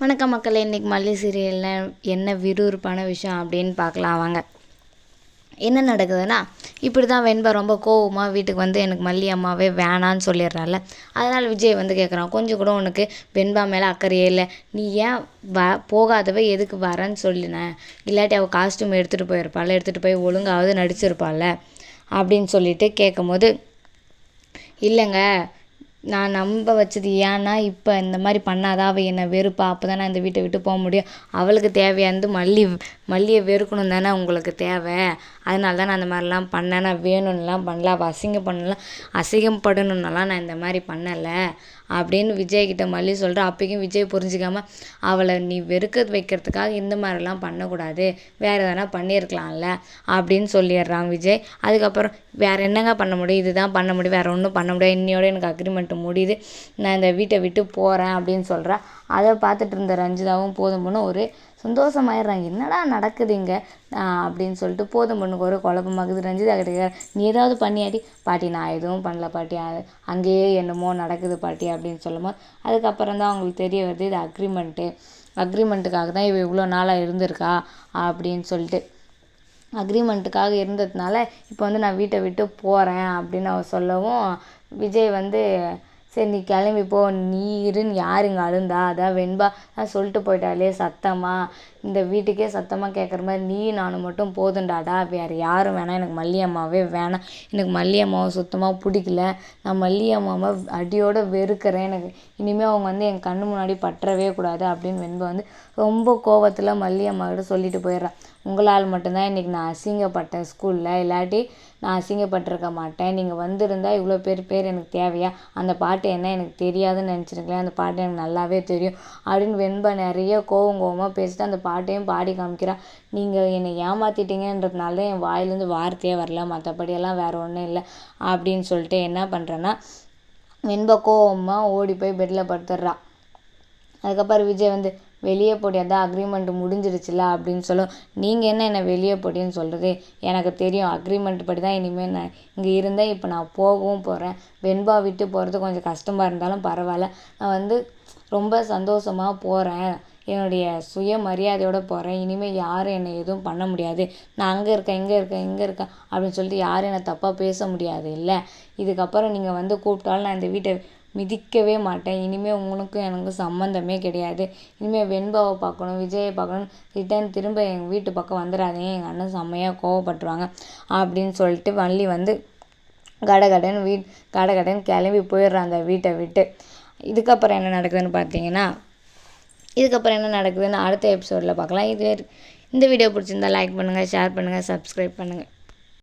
வணக்கம் மக்களே இன்றைக்கி மல்லி சீரியலில் என்ன விறுவிறுப்பான விஷயம் அப்படின்னு பார்க்கலாம் வாங்க. என்ன நடக்குதுன்னா இப்படி தான் வெண்பா ரொம்ப கோவமாக வீட்டுக்கு வந்து எனக்கு மல்லி அம்மாவே வேணான்னு சொல்லிடுறாள் அதனால் விஜய் வந்து கேட்குறான் கொஞ்சம் கூட உனக்கு வெண்பா மேலே அக்கறையே இல்லை. நீ ஏன் வ போகாதவ எதுக்கு வரேன்னு சொல்லினேன் இல்லாட்டி அவள் காஸ்ட்யூம் எடுத்துகிட்டு போயிருப்பாள் எடுத்துகிட்டு போய் ஒழுங்காவது நடிச்சிருப்பாள் அப்படின்னு சொல்லிட்டு கேட்கும்போது இல்லைங்க நான் நம்ப வச்சது ஏன்னா இப்போ இந்த மாதிரி பண்ணாதான் அவள் என்னை வெறுப்பா அப்போ தான் நான் இந்த வீட்டை விட்டு போக முடியும். அவளுக்கு தேவையானது மல்லி மல்லியை வெறுக்கணும் தானே உங்களுக்கு தேவை. அதனால தான் நான் அந்த மாதிரிலாம் பண்ணேன். நான் வேணும்னுலாம் பண்ணல. அவள் அசிங்கம் பண்ணலாம் அசிங்கப்படணுன்னெல்லாம் நான் இந்த மாதிரி பண்ணலை. அப்படின்னு விஜய்கிட்ட மல்லி சொல்கிற அப்போக்கும் விஜய் புரிஞ்சிக்காமல் அவளை நீ வெறுக்க வைக்கிறதுக்காக இந்த மாதிரிலாம் பண்ணக்கூடாது. வேறு எதனா பண்ணியிருக்கலாம்ல. அப்படின்னு சொல்லிடுறான் விஜய். அதுக்கப்புறம் வேறு என்னங்க பண்ண முடியும்? இதுதான் பண்ண முடியும். வேறு ஒன்றும் பண்ண முடியாது. இன்னையோட எனக்கு அக்ரிமெண்ட் முடியுது. நான் இந்த வீட்டை விட்டு போகிறேன் அப்படின்னு சொல்கிறேன் அதை பார்த்துட்டு இருந்த ரஞ்சிதாவும் போதும் ஒரு சந்தோஷமாயிடுறாங்க. என்னடா நடக்குது இங்கே அப்படின்னு சொல்லிட்டு போதும் பொண்ணுக்கு ஒரு குழப்பமாகுது ரஞ்சிதா கிட்ட நீ ஏதாவது பண்ணியாட்டி பாட்டி நான் எதுவும் பண்ணல பாட்டி. அங்கேயே என்னமோ நடக்குது பாட்டி அப்படின்னு சொல்லும்போது அதுக்கப்புறம் தான் அவங்களுக்கு தெரிய வருது இது அக்ரிமெண்ட்டு அக்ரிமெண்ட்டுக்காக தான் இவ இவ்வளோ நாளாக இருந்திருக்கா அப்படின்னு சொல்லிட்டு. அக்ரிமெண்ட்டுக்காக இருந்ததுனால இப்போ வந்து நான் வீட்டை விட்டு போகிறேன் அப்படின்னு அவ சொல்லவும் விஜய் வந்து சரி நீ கிளம்பி போ. நீ இருன்னு அழுந்தா? அதான் வெண்பா. சொல்லிட்டு போயிட்டாலே சத்தமாக இந்த வீட்டுக்கே சத்தமாக கேட்குற மாதிரி நீ நானும் மட்டும் போதுண்டாடா வேறு யாரும் வேணாம். எனக்கு மல்லி அம்மாவே வேணாம். எனக்கு மல்லி அம்மாவை சுத்தமாக பிடிக்கல. நான் மல்லி அம்மாவை அடியோடு வெறுக்கிறேன். எனக்கு இனிமேல் அவங்க வந்து என் கண்ணு முன்னாடி பற்றவே கூடாது. அப்படின்னு வெண்பு வந்து ரொம்ப கோவத்தில் மல்லி அம்மாக்கிட்ட சொல்லிட்டு போயிடுறான் உங்களால் மட்டும்தான் இன்றைக்கி நான் அசிங்கப்பட்டேன் ஸ்கூலில் இல்லாட்டி நான் அசிங்கப்பட்டிருக்க மாட்டேன். நீங்கள் வந்திருந்தால் இவ்வளோ பேர் பேர் எனக்கு தேவையா? அந்த பாட்டு என்ன? எனக்கு தெரியாதுன்னு நினச்சிருக்கேன் அந்த பாட்டு எனக்கு நல்லாவே தெரியும். அப்படின்னு வெண்பா நிறைய கோவம் கோவமாக பேசிட்டு அந்த பாட்டையும் பாடி காமிக்கிறா. நீங்கள் என்னை ஏமாற்றிட்டீங்கன்றதுனால என் வாயிலேருந்து வார்த்தையே வரல. மற்றபடியெல்லாம் வேறு ஒன்றும் இல்லை அப்படின்னு சொல்லிட்டு என்ன பண்ணுறேன்னா வெண்ப கோவமாக ஓடி போய் பெட்டில் படுத்துடுறா. அதுக்கப்புறம் விஜய் வந்து வெளியே போடி அதான் அக்ரிமெண்ட் முடிஞ்சிருச்சுல அப்படின்னு சொல்லும். நீங்கள் என்ன என்னை வெளியே போடின்னு சொல்கிறது எனக்கு தெரியும் அக்ரிமெண்ட் படி தான் இனிமேல் நான் இங்கே இருந்தேன். இப்போ நான் போகவும் போகிறேன் வெண்பா விட்டு போகிறது கொஞ்சம் கஷ்டமாக இருந்தாலும் பரவாயில்ல. நான் வந்து ரொம்ப சந்தோஷமாக போகிறேன் என்னுடைய சுயமரியாதையோடு போகிறேன் இனிமேல் யாரும் என்னை எதுவும் பண்ண முடியாது. நான் அங்கே இருக்கேன் இங்கே இருக்கேன் இங்கே இருக்கேன் அப்படின்னு சொல்லிட்டு யாரும் என்னை தப்பாக பேச முடியாது இல்லை? இதுக்கப்புறம் நீங்கள் வந்து கூப்பிட்டாலும் நான் இந்த வீட்டை மிதிக்கவே மாட்டேன். இனிமேல் உங்களுக்கும் எனக்கும் சம்மந்தமே கிடையாது. இனிமேல் வெண்பாவை பார்க்கணும் விஜயை பார்க்கணும். ரிட்டர்ன் திரும்ப எங்கள் வீட்டு பக்கம் வந்துடாதீங்க எங்கள் அண்ணன் செம்மையாக கோவப்பட்டுருவாங்க அப்படின்னு சொல்லிட்டு வள்ளி வந்து கடகடன் வீட் கடகடன் கிளம்பி போயிடுறான் அந்த வீட்டை விட்டு. இதுக்கப்புறம் என்ன நடக்குதுன்னு பார்த்தீங்கன்னா இதுக்கப்புறம் என்ன நடக்குதுன்னு அடுத்த எபிசோடில் பார்க்கலாம். இது இந்த வீடியோ பிடிச்சிருந்தா லைக் பண்ணுங்கள் ஷேர் பண்ணுங்கள் சப்ஸ்கிரைப் பண்ணுங்கள்